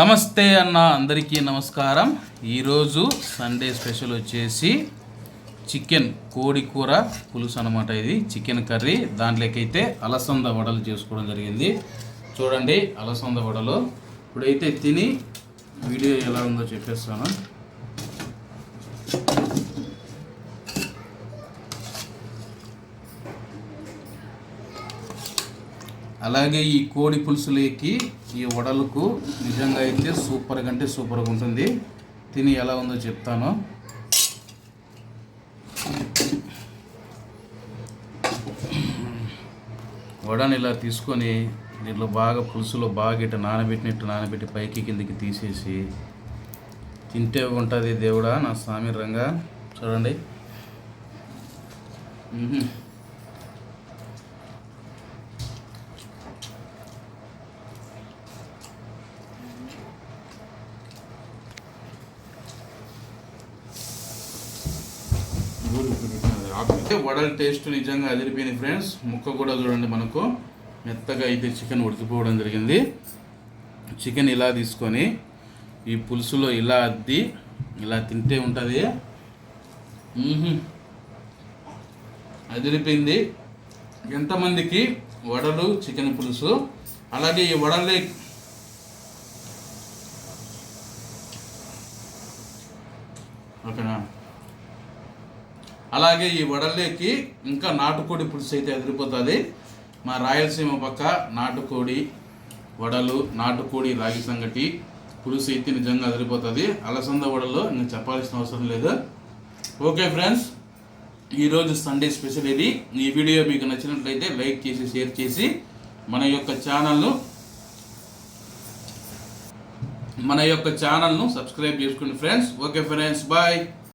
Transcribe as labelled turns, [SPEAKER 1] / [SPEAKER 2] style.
[SPEAKER 1] నమస్తే అన్న అందరికీ నమస్కారం. ఈరోజు సండే స్పెషల్ వచ్చేసి చికెన్ కోడి కూర పులుసు అనమాట ఇది. Chicken curry. దాంట్లోకైతే అలసంద వడలు చేసుకోవడం జరిగింది. చూడండి అలసంద వడలు. ఇప్పుడైతే తిని వీడియో ఎలా ఉందో చెప్పేస్తాను. అలాగే ఈ కోడి పులుసులోకి ఈ వడలకు నిజంగా అయితే సూపర్గా అంటే సూపర్గా ఉంటుంది. తిని ఎలా ఉందో చెప్తాను. వడని ఇలా తీసుకొని దీంట్లో బాగా పులుసులో బాగా ఇట్ట నానబెట్టినట్టు నానబెట్టి పైకి కిందికి తీసేసి తింటే ఉంటుంది దేవుడా నా స్వామి రంగా చూడండి వడల టేస్ట్ నిజంగా అదిరిపోయింది ఫ్రెండ్స్. ముక్క కూడా చూడండి మనకు. మెత్తగా అయితే చికెన్ ఉడికిపోవడం జరిగింది. చికెన్ ఇలా తీసుకొని ఈ పులుసులో ఇలా అద్ది ఇలా తింటే ఉంటుంది. అదిరిపోయింది. ఎంతమందికి వడలు చికెన్ పులుసు? అలాగే ఈ వడలే ఓకేనా? అలాగే ఈ వడలేకి ఇంకా నాటుకోడి పులుసు అయితే ఎదిరిపోతుంది. మా రాయలసీమ పక్క నాటుకోడి వడలు నాటుకోడి రాగి సంగటి పులుసు అయితే నిజంగా అదిరిపోతుంది అలసంద వడలు ఇంకా చెప్పాల్సిన అవసరం లేదు. ఓకే ఫ్రెండ్స్ ఈరోజు సండే స్పెషల్ ఇది. ఈ వీడియో మీకు నచ్చినట్లయితే లైక్ చేసి షేర్ చేసి మన యొక్క ఛానల్ను మన యొక్క ఛానల్ను సబ్స్క్రైబ్ చేసుకోండి ఫ్రెండ్స్. Okay friends bye.